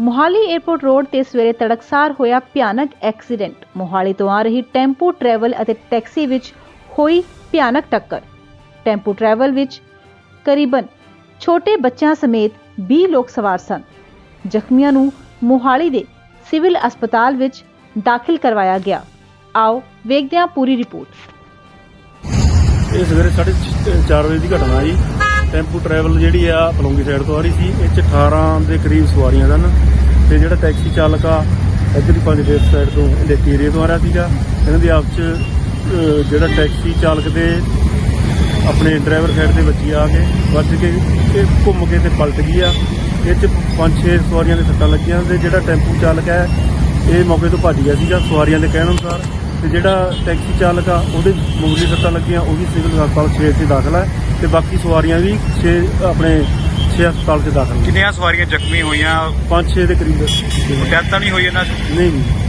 Mohali airport road ਤੇ ਸਵੇਰੇ ਤੜਕਸਾਰ ਹੋਇਆ ਭਿਆਨਕ ਐਕਸੀਡੈਂਟ। ਮੋਹਾਲੀ ਤੋਂ ਆ ਰਹੀ ਟੈਂਪੂ ਟਰੈਵਲ ਅਤੇ ਟੈਕਸੀ ਵਿੱਚ ਹੋਈ ਭਿਆਨਕ ਟੱਕਰ। ਟੈਂਪੂ ਟਰੈਵਲ ਵਿੱਚ ਕਰੀਬਨ ਛੋਟੇ ਬੱਚਿਆਂ ਸਮੇਤ 20 ਲੋਕ ਸਵਾਰ ਸਨ। ਜ਼ਖਮੀਆਂ ਨੂੰ ਮੋਹਾਲੀ ਦੇ ਸਿਵਲ ਹਸਪਤਾਲ ਵਿੱਚ ਦਾਖਲ ਕਰਵਾਇਆ ਗਿਆ। ਆਓ ਵੇਖਦੇ ਹਾਂ ਪੂਰੀ ਰਿਪੋਰਟ। ਇਹ ਸਵੇਰੇ 4:30 ਵਜੇ ਦੀ ਘਟਨਾ ਜੀ। ਟੈਂਪੂ ਟਰੈਵਲ ਜਿਹੜੀ ਆ ਪਲੌਂਗੀ ਸਾਈਡ ਤੋਂ ਆ ਰਹੀ ਸੀ, ਇਹ 'ਚ 18 ਦੇ ਕਰੀਬ ਸਵਾਰੀਆਂ ਸਨ ਤੇ ਜਿਹੜਾ ਟੈਕਸੀ ਚਾਲਕ ਆ, ਇੱਧਰਲੀ ਪੰਜ ਗੇਟ ਸਾਈਡ ਤੋਂ ਲੇਕੀ ਏਰੀਆ ਤੋਂ ਆ ਰਿਹਾ ਸੀਗਾ। ਇਹਨਾਂ ਦੀ ਆਪਸ 'ਚ ਜਿਹੜਾ ਟੈਕਸੀ ਚਾਲਕ ਦੇ ਆਪਣੇ ਡਰਾਈਵਰ ਸਾਈਡ ਦੇ ਵੱਜੀ ਆ ਕੇ ਵੱਜ ਕੇ ਇਹ ਘੁੰਮ ਕੇ ਤੇ ਪਲਟ ਗਈ ਆ। ਇਹ 'ਚ ਪੰਜ ਛੇ ਸਵਾਰੀਆਂ ਦੇ ਸੱਟਾਂ ਲੱਗੀਆਂ ਤੇ ਜਿਹੜਾ ਟੈਂਪੂ ਚਾਲਕ ਹੈ ਇਹ ਮੌਕੇ ਤੋਂ ਭੱਜ ਗਿਆ ਸੀਗਾ ਸਵਾਰੀਆਂ ਦੇ ਕਹਿਣ ਅਨੁਸਾਰ। ਤੇ ਜਿਹੜਾ ਟੈਕਸੀ ਚਾਲਕ ਆ ਉਹਦੇ ਮਾਮੂਲੀ ਸੱਟਾਂ ਲੱਗੀਆਂ ਉਹ ਵੀ ਸਿਵਲ ਹਸਪਤਾਲ 6 'ਚ ਦਾਖਲ ਹੈ ਤੇ ਬਾਕੀ ਸਵਾਰੀਆਂ ਵੀ 6 ਆਪਣੇ 6 ਹਸਪਤਾਲ 'ਚ ਦਾਖਲ ਨੇ ਕਿੰਨੀਆਂ ਸਵਾਰੀਆਂ ਜ਼ਖਮੀ ਹੋਈਆਂ? 5-6 ਦੇ ਕਰੀਬ। ਡੈਥ ਤਾਂ ਨਹੀਂ ਹੋਈ ਇਹਨਾਂ 'ਚ? ਨਹੀਂ ਨਹੀਂ।